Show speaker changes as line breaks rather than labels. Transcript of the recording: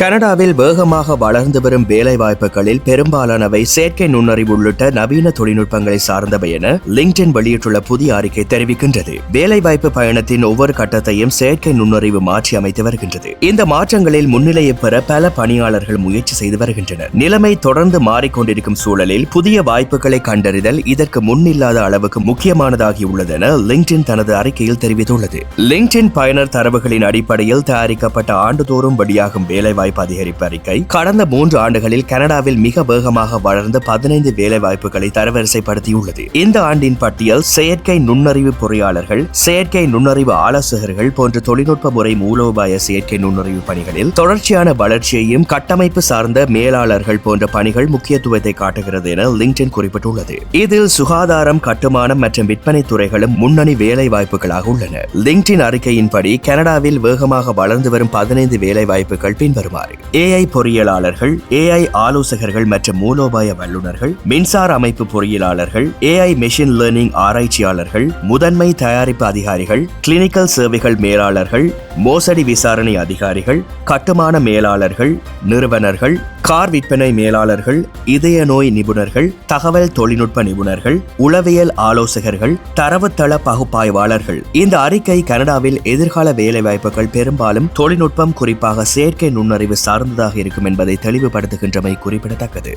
கனடாவில் வேகமாக வளர்ந்து வரும் வேலைவாய்ப்புகளில் பெரும்பாலானவை செயற்கை நுண்ணறிவு உள்ளிட்ட நவீன தொழில்நுட்பங்களை சார்ந்தவை என லிங்க்டின் வெளியிட்டுள்ள புதிய அறிக்கை தெரிவிக்கின்றது. வேலைவாய்ப்பு பயணத்தின் ஒவ்வொரு கட்டத்தையும் செயற்கை நுண்ணறிவு மாற்றி அமைத்து வருகின்றது. இந்த மாற்றங்களில் முன்னிலையை பெற பல பணியாளர்கள் முயற்சி செய்து வருகின்றனர். நிலைமை தொடர்ந்து மாறிக்கொண்டிருக்கும் சூழலில் புதிய வாய்ப்புகளை கண்டறிதல் இதற்கு முன்னில்லாத அளவுக்கு முக்கியமானதாகியுள்ளது என லிங்க்டின் தனது அறிக்கையில் தெரிவித்துள்ளது. லிங்க்டின் பயனர் தரவுகளின் அடிப்படையில் தயாரிக்கப்பட்ட ஆண்டுதோறும் வெளியாகும் வேலைவாய்ப்பு அதிகரிப்பு அறிக்கை கடந்த மூன்று ஆண்டுகளில் கனடாவில் மிக வேகமாக வளர்ந்த பதினைந்து வேலைவாய்ப்புகளை தரவரிசைப்படுத்தியுள்ளது. இந்த ஆண்டின் பட்டியல் செயற்கை நுண்ணறிவு பொறியாளர்கள் செயற்கை நுண்ணறிவு ஆலோசகர்கள் போன்ற தொழில்நுட்ப முறை மூலோபாய செயற்கை நுண்ணறிவு பணிகளில் தொடர்ச்சியான வளர்ச்சியையும் கட்டமைப்பு சார்ந்த மேலாளர்கள் போன்ற பணிகள் முக்கியத்துவத்தை காட்டுகிறது என லிங்க்டின் குறிப்பிட்டுள்ளது. இதில் சுகாதாரம் கட்டுமானம் மற்றும் விற்பனை துறைகளும் முன்னணி வேலை வாய்ப்புகளாக உள்ளன. லிங்க்டின் அறிக்கையின்படி கனடாவில் வேகமாக வளர்ந்து வரும் பதினைந்து வேலை வாய்ப்புகள் பின்வருமாறு ஏஐ பொறியியலாளர்கள் ஏஐ ஆலோசகர்கள் மற்றும் மூலோபாய வல்லுநர்கள் மின்சார அமைப்பு பொறியியலாளர்கள் ஏஐ மெஷின் லேர்னிங் ஆராய்ச்சியாளர்கள் முதன்மை தயாரிப்பு அதிகாரிகள் கிளினிக்கல் சேவைகள் மேலாளர்கள் மோசடி விசாரணை அதிகாரிகள் கட்டுமான மேலாளர்கள் நிறுவனர்கள் கார் விற்பனை மேலாளர்கள் இதய நோய் நிபுணர்கள் தகவல் தொழில்நுட்ப நிபுணர்கள் உளவியல் ஆலோசகர்கள் தரவுத்தள பகுப்பாய்வாளர்கள். இந்த அறிக்கை கனடாவில் எதிர்கால வேலைவாய்ப்புகள் பெரும்பாலும் தொழில்நுட்பம் குறிப்பாக செயற்கை நுண்ணறிவு சார்ந்ததாக இருக்கும் என்பதை தெளிவுபடுத்துகின்றமை குறிப்பிடத்தக்கது.